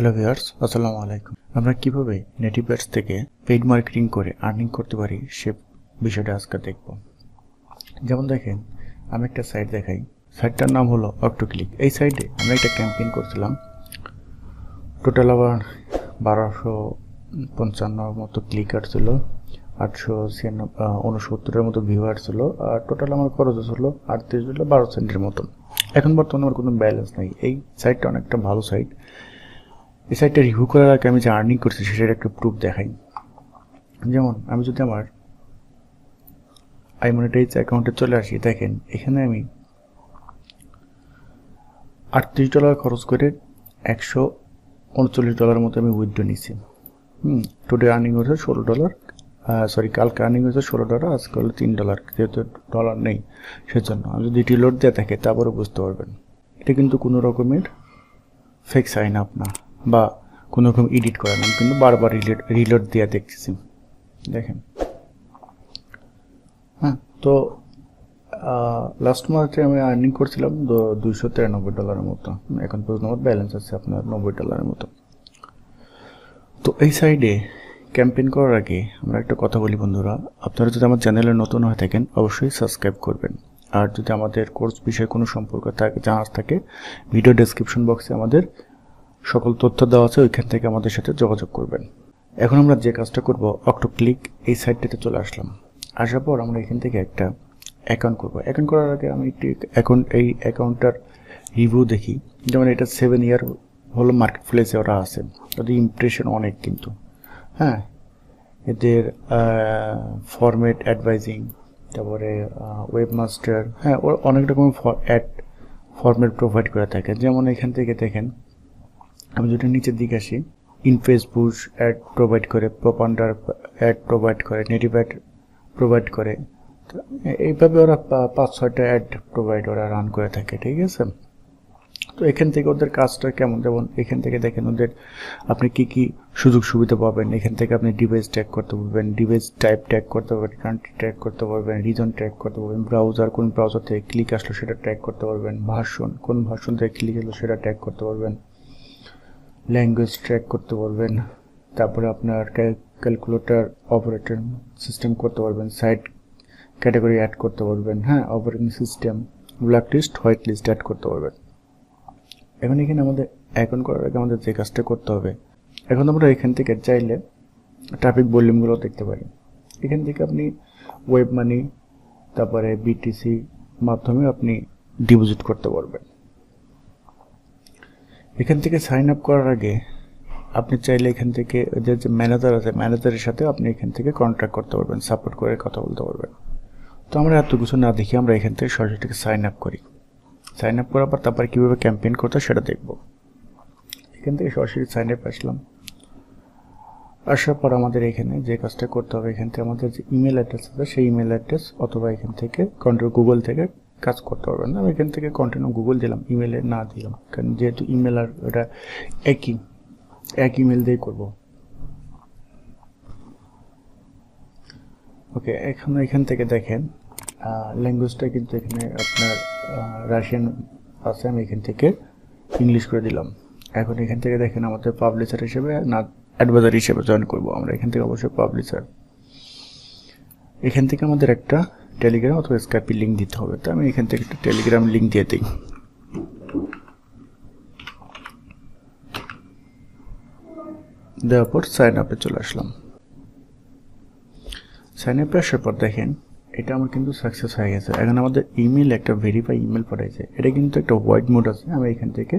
Hello viewers আসসালামু আলাইকুম। আমরা কীভাবে নেটিভ অ্যাডস থেকে পেইড মার্কেটিং করে আর্নিং করতে পারি সে বিষয়টা আজকে দেখব। যেমন দেখেন, আমি একটা সাইট দেখাই। সাইটটার নাম হলো অক্টোক্লিক এই সাইটে আমি একটা ক্যাম্পেইন করছিলাম। টোটাল আবার বারোশো পঞ্চান্ন মতো ক্লিক ছিল আটশো ছিয়ানব্বই উনসত্তরের মতো ভিউয়ার ছিল আর টোটাল আমার খরচ ছিল আটত্রিশ ছিল বারো সেন্টের মতন এখন বর্তমানে আমার কোনো ব্যালেন্স নেই। এই সাইটটা অনেকটা ভালো সাইট এই সাইটটা রিভিউ করার আগে আমি যে আর্নিং করছি সেটার একটা প্রুফ দেখাই। যেমন, আমি যদি আমার আই মনিটাইজ অ্যাকাউন্টে চলে আসি, দেখেন, এখানে আমি আটত্রিশ ডলার খরচ করে একশো উনচল্লিশ ডলার মতো আমি উইথড্র নিছি। হুম টুডে আর্নিং হয়েছে ষোলো ডলার সরি কালকে আর্নিং হয়েছে ষোলো ডলার আজকে হলো তিন ডলার যেহেতু ডলার নেই, সেজন্য। আমি যদি রিলোড দেওয়া থাকে তারপরে বুঝতে পারবেন। এটা কিন্তু কোনো রকমের ফেক সাইন আপ না। বা কোনো রকম এডিট করা না কিন্তু বারবার রিলোড রিলোড দেওয়া দেখতেছি। দেখেন। হ্যাঁ তো লাস্ট মাসে আমি আর্নিং করছিলাম দুইশো তিরানব্বই ডলারের মতো। এখন পর্যন্ত আমার ব্যালেন্স আছে আপনার নব্বই ডলারের মতো। তো এই সাইডে ক্যাম্পেইন করার আগে আমরা একটা কথা বলি বন্ধুরা। আপনারা যদি আমার চ্যানেলে নতুন হয়ে থাকেন, অবশ্যই সাবস্ক্রাইব করবেন। আর যদি আমাদের কোর্স বিষয়ে কোনো সম্পর্ক থাকে, জানার থাকে ভিডিও ডেসক্রিপশন বক্সে আমাদের সকল তথ্য দেওয়া আছে, ওইখান থেকে আমাদের সাথে যোগাযোগ করবেন। এখন আমরা যে কাজটা করব অক্টো ক্লিক এই সাইটটাতে চলে আসলাম। আসার পর আমরা এখান থেকে একটা অ্যাকাউন্ট করব। অ্যাকাউন্ট করার আগে আমি একটি অ্যাকাউন্ট এই অ্যাকাউন্টটার রিভিউ দেখি। যেমন এটা সেভেন ইয়ার হলো মার্কেট প্লেসে ওরা আছে। ওদের ইমপ্রেশন অনেক কিন্তু। হ্যাঁ? এদের ফরম্যাট অ্যাডভাইজিং তারপরে ওয়েবমাস্টার হ্যাঁ ওরা অনেক রকম অ্যাড ফরম্যাট প্রোভাইড করে থাকে। যেমন এখান থেকে দেখেন আমি যদি নিচের দিকে আসি ইনফেস বুশ অ্যাড প্রোভাইড করে প্রপান্ডার অ্যাড প্রোভাইড করে নেটিভ অ্যাড প্রোভাইড করে এইভাবে ওরা পাঁচ, ছয়টা অ্যাড প্রোভাইড ওরা রান করে থাকে, ঠিক আছে? তো এখান থেকে ওদের কাজটা কেমন? যেমন এখান থেকে দেখেন ওদের আপনি কি কি সুযোগ সুবিধা পাবেন? এখান থেকে আপনি ডিভাইস ট্র্যাক করতে পারবেন ডিভাইস টাইপ ট্র্যাক করতে পারবেন কান্ট্রি ট্র্যাক করতে পারবেন রিজন ট্র্যাক করতে পারবেন ব্রাউজার কোন ব্রাউজার থেকে ক্লিক আসলো সেটা ট্র্যাক করতে পারবেন, ভাষণ, কোন ভাষণ থেকে ক্লিক এলো সেটা ট্র্যাক করতে পারবেন। ল্যাঙ্গুয়েজ ট্র্যাক করতে পারবেন। তারপরে আপনার ক্যালকুলেটর অপারেটর সিস্টেম করতে পারবেন। সাইট ক্যাটাগরি অ্যাড করতে পারবেন। হ্যাঁ operating system black list white list ad করতে পারবেন। এখন এখানে আমাদের অ্যাকাউন্ট করার আগে আমাদের যে কাজটা করতে হবে, এখন আমরা এখান থেকে চাইলে ট্রাফিক ভলিউমগুলো দেখতে পারি। এখান থেকে আপনি ওয়েব মানি তারপরে বিটিসি মাধ্যমে আপনি ডিপোজিট করতে পারবেন। এখান থেকে সাইন আপ করার আগে আপনি চাইলে এখান থেকে ওদের যে ম্যানেজার আছে ম্যানেজারের সাথে আপনি এখান থেকে কন্ট্যাক্ট করতে পারবেন সাপোর্ট করে কথা বলতে পারবেন। তো আমরা এত কিছু না দেখি আমরা এখান থেকে সরাসরি সাইন আপ করি। সাইন আপ করার পর তারপর কীভাবে ক্যাম্পেইন করতে সেটা দেখব। এখান থেকে সরাসরি সাইন আপ আসলাম। আসার পর আমাদের এখানে যে কাজটা করতে হবে, এখান থেকে আমাদের যে ইমেল অ্যাড্রেস আছে, সেই ইমেল অ্যাড্রেস অথবা এখান থেকে কন্ট্রোল গুগল থেকে কাজ করতে পারবেন না। আমি এখান থেকে কন্টিনিউ গুগল দিলাম ইমেলে না দিলাম কারণ যেহেতু ইমেল আর এটা একই, এক ইমেল দিয়েই করব। ওকে এখন এখান থেকে দেখেন ল্যাঙ্গুয়েজটা কিন্তু এখানে আপনার রাশিয়ান আছে, আমি এখান থেকে ইংলিশ করে দিলাম। এখন এখান থেকে দেখেন আমাদের পাবলিশার হিসেবে, না অ্যাডভাইজার হিসেবে জয়েন করব আমরা। এখান থেকে অবশ্যই পাবলিশার এখান থেকে আমাদের একটা টেলিগ্রাম অথবা স্কাইপের লিঙ্ক দিতে হবে। তো আমি এখান থেকে একটা টেলিগ্রাম লিঙ্ক দিয়ে দিই। দেওয়ার পর সাইন আপে চলে আসলাম। সাইন আপে আসার পর দেখেন, এটা আমার কিন্তু সাকসেস হয়ে গেছে। এখন আমাদের ইমেল একটা ভেরিফাই ইমেল পাঠাইছে। এটা কিন্তু একটা হোয়াইট মোড আছে। আমি এখান থেকে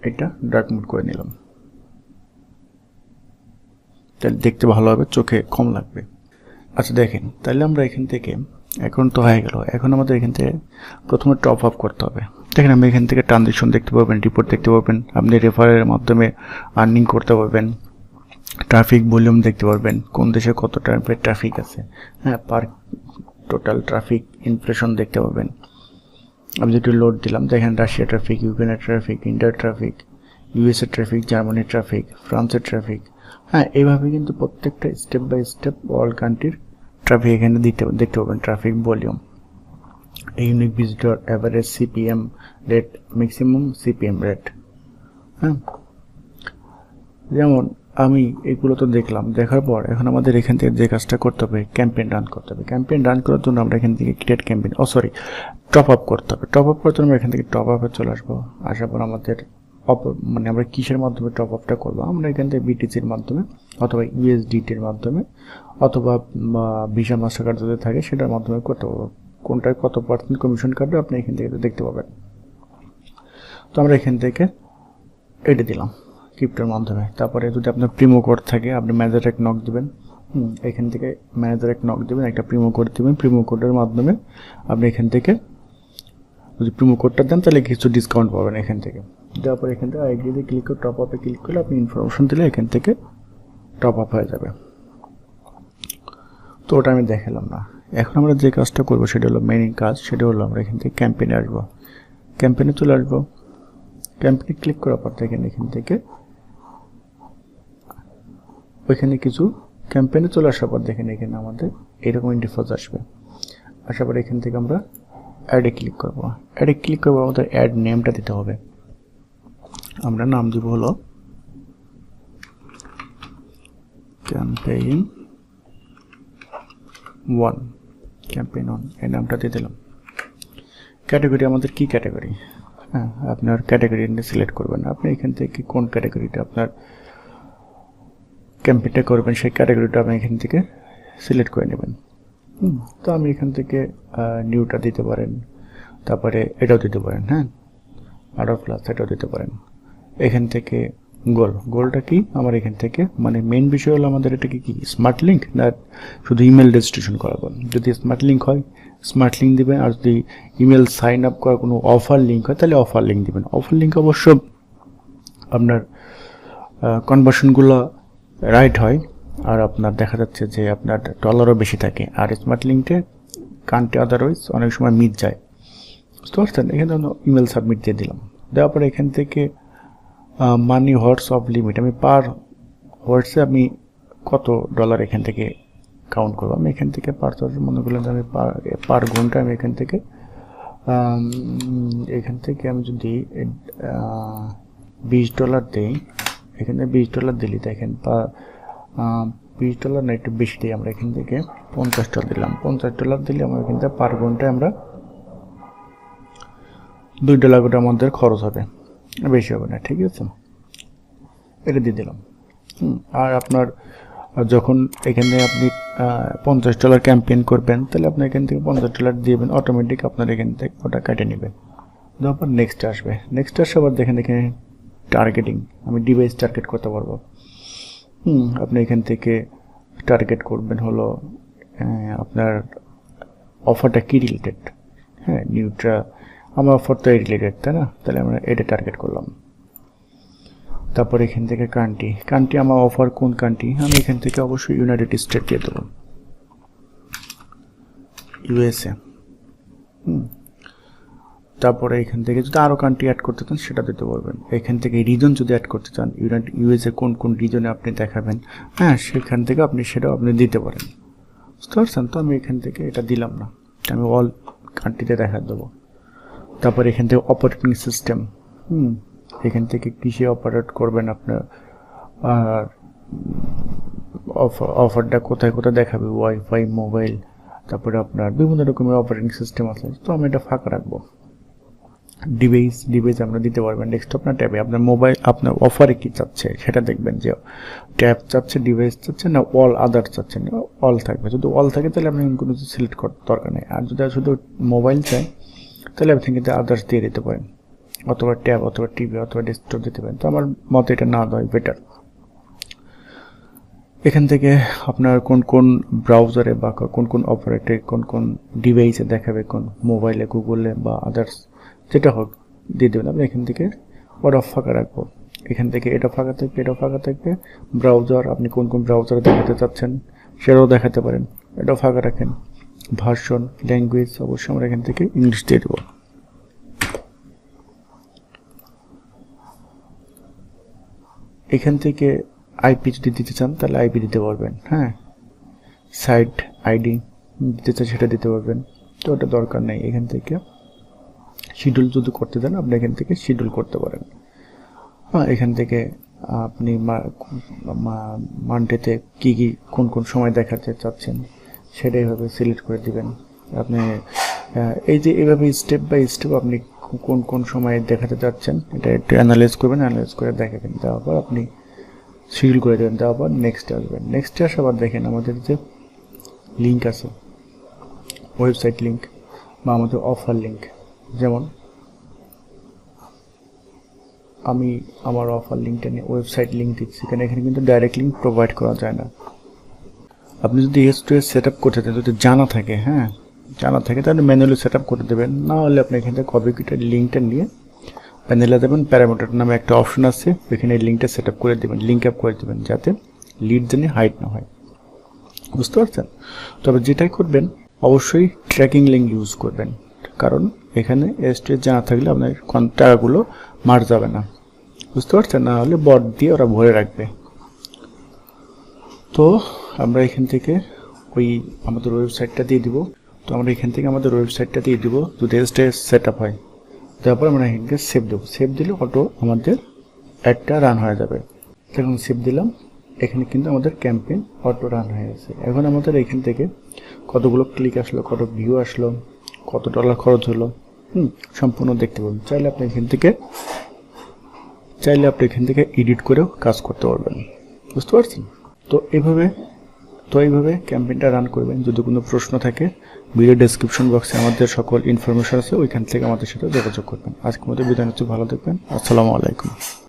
এটা ডার্ক মোড করে নিলাম। তাহলে দেখতে ভালো হবে, চোখে কম লাগবে। আচ্ছা দেখেন তাহলে আমরা এখান থেকে, এখন তো হয়ে গেল। এখন আমাদের এখান থেকে প্রথমে টপ আপ করতে হবে। দেখেন আপনি এখান থেকে ট্রানজেকশন দেখতে পাবেন রিপোর্ট দেখতে পাবেন আপনি রেফারের মাধ্যমে আর্নিং করতে পারবেন ট্রাফিক ভলিউম দেখতে পারবেন, কোন দেশে কত টাইপের ট্রাফিক আছে হ্যাঁ পার টোটাল ট্রাফিক ইনফ্লেশন দেখতে পাবেন আমি যেটি লোড দিলাম, দেখেন, রাশিয়া ট্রাফিক ইউক্রেনের ট্রাফিক ইন্ডিয়ার traffic USA traffic Germany traffic ফ্রান্সের ট্রাফিক হ্যাঁ এভাবে কিন্তু প্রত্যেকটা স্টেপ বাই স্টেপ অল কান্ট্রির ট্রাফিক এখানে দিতে, দেখতে পাবেন traffic volume unique visitor average CPM rate maximum CPM rate হ্যাঁ। যেমন আমি এগুলো তো দেখলাম, দেখার পর এখন আমাদের এখান থেকে যে কাজটা করতে হবে ক্যাম্পেইন রান করতে হবে। ক্যাম্পেইন রান করার জন্য আমরা এখান থেকে ক্রিয়েট ক্যাম্পেইন ও সরি টপ আপ করতে হবে। টপ আপ করতে আমরা এখান থেকে টপ আপে চলে আসব। আসার পর আমাদের অপ মানে আমরা কিসের মাধ্যমে টপ আপটা করব? আমরা এখান থেকে বিটিসির মাধ্যমে, অথবা ইউএসডিটির মাধ্যমে, অথবা ভিসা মাস্টার কার্ড যদি থাকে, সেটার মাধ্যমে কত, কোনটায় কত পার্সেন্ট কমিশন কাটবে আপনি এখান থেকে দেখতে পাবেন। তো আমরা এখান থেকে এটা দিলাম ক্রিপ্টোর মাধ্যমে। তারপরে যদি আপনার প্রিমো কোড থাকে, আপনি ম্যানেজার এক নক দেবেন। এখান থেকে ম্যানেজার এক নক দেবেন, একটা প্রিমো কোড দেবেন। প্রিমো কোডের মাধ্যমে আপনি এখান থেকে যদি প্রিমো কোডটা দেন, তাহলে কিছু ডিসকাউন্ট পাবেন এখান থেকে। দেওয়ার পর এখান থেকে আইডিতে ক্লিক করে টপ আপে ক্লিক করলে আপনি ইনফরমেশন দিলে এখান থেকে টপ আপ হয়ে যাবে। তো ওটা আমি দেখালাম না। এখন আমরা যে কাজটা করব সেটা হলো মেইন কাজ, সেটা হলো আমরা এখান থেকে ক্যাম্পেইনে আসব। ক্যাম্পেইনে চলে আসব। ক্যাম্পেইনে ক্লিক করার পর দেখেন এখান থেকে ওইখানে কিছু ক্যাম্পেইনে চলে আসার পর দেখেন এখানে আমাদের এরকম ইন্টারফেস আসবে। আসার পর এখান থেকে আমরা অ্যাডে ক্লিক করব। অ্যাডে ক্লিক করব, আমাদের অ্যাড নেমটা দিতে হবে। আমরা নাম দিব হলো ক্যাম্পেইন ওয়ান ক্যাম্পেইন ওয়ান, এই নামটা দিয়ে দিলাম। ক্যাটাগরি আমাদের কি ক্যাটাগরি? হ্যাঁ আপনার ক্যাটাগরি সিলেক্ট করবেন। আপনি এখান থেকে কোন ক্যাটাগরিটা আপনার ক্যাম্পেইনটা করবেন, সেই ক্যাটাগরিটা আপনি এখান থেকে সিলেক্ট করে নেবেন। তো আমি এখান থেকে নিউটা দিতে পারেন, তারপরে এটাও দিতে পারেন হ্যাঁ? আরও প্লাস এটাও দিতে পারেন। এখান থেকে গোল। গোলটা কি? আমার এখান থেকে। মানে মেন বিষয় হলো আমাদের এটাকে কি? স্মার্ট লিঙ্ক না শুধু ইমেল রেজিস্ট্রেশন করাবেন যদি স্মার্ট লিঙ্ক হয় স্মার্ট লিঙ্ক দিবেন আর যদি ইমেল সাইন আপ করার কোনো অফার লিঙ্ক হয়, তাহলে অফার লিঙ্ক দেবেন। অফার লিঙ্ক অবশ্য আপনার কনভার্সনগুলো রাইট হয়। আর আপনার দেখা যাচ্ছে যে আপনার ডলারও বেশি থাকে। আর স্মার্ট লিঙ্কে কান্ট্রি আদারওয়াইজ অনেক সময় মিট যায়। বুঝতে পারছেন? এখানে ইমেল সাবমিট দিয়ে দিলাম। দেওয়ার পরে এখান থেকে মানি হোয়াটস অফ লিমিট আমি পার হোয়াটসে আমি কত ডলার এখান থেকে কাউন্ট করব? আমি এখান থেকে পার মনে করলাম যে আমি পার পার ঘণ্টা আমি এখান থেকে এখান থেকে আমি যদি বিশ ডলার দিই, এখানে বিশ ডলার দিলি, দেখেন পা বিশ ডলার না, একটু বেশি দিই আমরা এখান থেকে, পঞ্চাশ ডলার দিলাম। পঞ্চাশ ডলার দিলে আমরা এখান থেকে পার ঘন্টায় আমরা দুই ডলার করে আমাদের খরচ হবে। বেশি হবে না ঠিক আছে? এটা দিয়ে দিলাম। হুম, আর আপনার যখন এখানে আপনি পঞ্চাশ ডলার ক্যাম্পেইন করবেন তাহলে আপনি এখান থেকে পঞ্চাশ ডলার দিবেন অটোমেটিক আপনার এখান থেকে ওটা কেটে নেবেন তারপর নেক্সট আসবে। নেক্সট আসে আবার দেখেন এখানে টার্গেটিং আমি ডিভাইস টার্গেট করতে পারব। হুম আপনি এখান থেকে টার্গেট করবেন হলো আপনার অফারটা কী রিলেটেড হ্যাঁ নিউট্রা আমার অফার তো রিলেটেড তাই না? তাহলে আমরা এটা টার্গেট করলাম। তারপর এখান থেকে কান্ট্রি কান্ট্রি আমার অফার কোন কান্ট্রি আমি এখান থেকে অবশ্যই ইউনাইটেড স্টেট দিয়ে দেবো। ইউএসএ হুম। তারপরে এখান থেকে যদি আরও কান্ট্রি অ্যাড করতে চান, সেটা দিতে পারবেন এখান থেকে রিজন যদি অ্যাড করতে চান ইউনাইটেড ইউএসএ কোন কোন রিজনে আপনি দেখাবেন? হ্যাঁ সেখান থেকে আপনি সেটাও আপনি দিতে পারেন। বুঝতে পারছেন? তো আমি এখান থেকে এটা দিলাম না। আমি অল কান্ট্রিতে দেখা দেবো। তারপর এখান থেকে অপারেটিং সিস্টেম হুম, এখান থেকে কিসে অপারেট করবেন আপনার? আর অফার অফারটা কোথায় কোথায় দেখাবে? ওয়াইফাই মোবাইল তারপরে আপনার বিভিন্ন রকমের অপারেটিং সিস্টেম আছে। তো আমি এটা ফাঁকা রাখব। ডিভাইস ডিভাইস আপনার দিতে পারবেন ডেস্কটপ না ট্যাবে আপনার মোবাইল আপনার অফারে কী চাচ্ছে? সেটা দেখবেন যে ট্যাব চাচ্ছে ডিভাইস চাচ্ছে না অল আদার চাচ্ছে না? অল থাকবে। যদি অল থাকে তাহলে আপনি কোনো কিছু সিলেক্ট করার দরকার নেই। আর যদি শুধু মোবাইল চাই তাহলে আপনি কিন্তু আদার্স দিয়ে দিতে পারেন। অথবা ট্যাব অথবা টিভি অথবা ডেস্কটপ দিতে পারেন। তো আমার মতে এটা না দেওয়াই বেটার এখান থেকে আপনার কোন কোন ব্রাউজারে বা কোন কোন অপারেটে কোন কোন ডিভাইসে দেখাবে, কোন মোবাইলে গুগলে বা আদার্স যেটা হোক, দিয়ে দেবেন। আপনি এখান থেকে ওটা ফাঁকা রাখব। এখান থেকে এটা ফাঁকা থাকবে, এটা ফাঁকা থাকবে। ব্রাউজার আপনি কোন কোন ব্রাউজারে দেখাতে চাচ্ছেন, সেটাও দেখাতে পারেন। এটাও ফাঁকা রাখেন। ভার্সন ল্যাঙ্গুয়েজ অবশ্যই আমরা এখান থেকে ইংলিশ দিয়ে দেবো। এখান থেকে আইপি যদি দিতে চান, তাহলে আইপি দিতে পারবেন হ্যাঁ? সাইট আইডি দিতে চান, সেটা দিতে পারবেন। তো ওটা দরকার নেই, এখান থেকে শিডিউল যদি করতে চান আপনি এখান থেকে শিডিউল করতে পারেন। এখান থেকে আপনি মানডেতে কী কী, কোন কোন সময় দেখাতে চাচ্ছেন? সেটা এইভাবে সিলেক্ট করে দিবেন। আপনি এই যে এভাবে স্টেপ বাই স্টেপ আপনি কোন কোন সময় দেখাতে চাচ্ছেন এটা একটু অ্যানালাইজ করবেন অ্যানালাইজ করে দেখাবেন। তারপর আপনি শিডিউল করে দেবেন তারপর পর নেক্সটে আসবেন। নেক্সটে আসে আবার দেখেন আমাদের যে লিঙ্ক আছে ওয়েবসাইট লিঙ্ক বা আমাদের অফার লিঙ্ক যেমন, আমি আমার অফার লিঙ্কটা নিয়ে ওয়েবসাইট লিঙ্ক দিচ্ছি, কারণ এখানে কিন্তু ডাইরেক্ট লিঙ্ক প্রোভাইড করা যায় না। আপনি যদি S to S set up করতে চান যদি জানা থাকে হ্যাঁ জানা থাকে, তাহলে ম্যানুয়ালি সেট আপ করে দেবেন। না হলে আপনি এখান থেকে কপিকিটার লিঙ্কটা নিয়ে প্যানেলে দেবেন প্যারামিটার নামে একটা অপশন আছে, ওইখানে লিঙ্কটা সেট আপ করে দেবেন লিঙ্ক আপ করে দেবেন, যাতে লিড যেন হাইট না হয়। বুঝতে পারছেন? তবে যেটাই করবেন, অবশ্যই ট্র্যাকিং লিঙ্ক ইউজ করবেন। কারণ এখানে এসটিএস জানা থাকলে আপনার টাকাগুলো মার যাবে না। বুঝতে পারছেন? না হলে বট দিয়ে ওরা ভরে রাখবে। তো আমরা এখান থেকে ওই আমাদের ওয়েবসাইটটা দিয়ে দিব। তো আমরা এখান থেকে আমাদের ওয়েবসাইটটা দিয়ে দিব। যদি এসটিএস সেট আপ হয়। তারপর আমরা এখানকে সেভ দেবো। সেভ দিলে অটো আমাদের অ্যাডটা রান হয়ে যাবে। এখন সেভ দিলাম। এখানে কিন্তু আমাদের ক্যাম্পেইন অটো রান হয়ে গেছে। এখন আমাদের এখান থেকে কতগুলো ক্লিক আসলো, কত ভিউ আসলো, কত ডলার খরচ হলো, হুম, সম্পূর্ণ দেখতে পাবেন। চাইলে আপনি এখান থেকে, চাইলে আপনি এখান থেকে এডিট করেও কাজ করতে পারবেন। বুঝতে পারছেন? তো এভাবে তো এইভাবে ক্যাম্পেইনটা রান করবেন। যদি কোনো প্রশ্ন থাকে ভিডিও ডেসক্রিপশন বক্সে আমাদের সকল ইনফরমেশন আছে, ওইখান থেকে আমাদের সাথে যোগাযোগ করবেন। আজকের মধ্যে বিদায় নিচ্ছি, ভালো থাকবেন। আসসালামু আলাইকুম।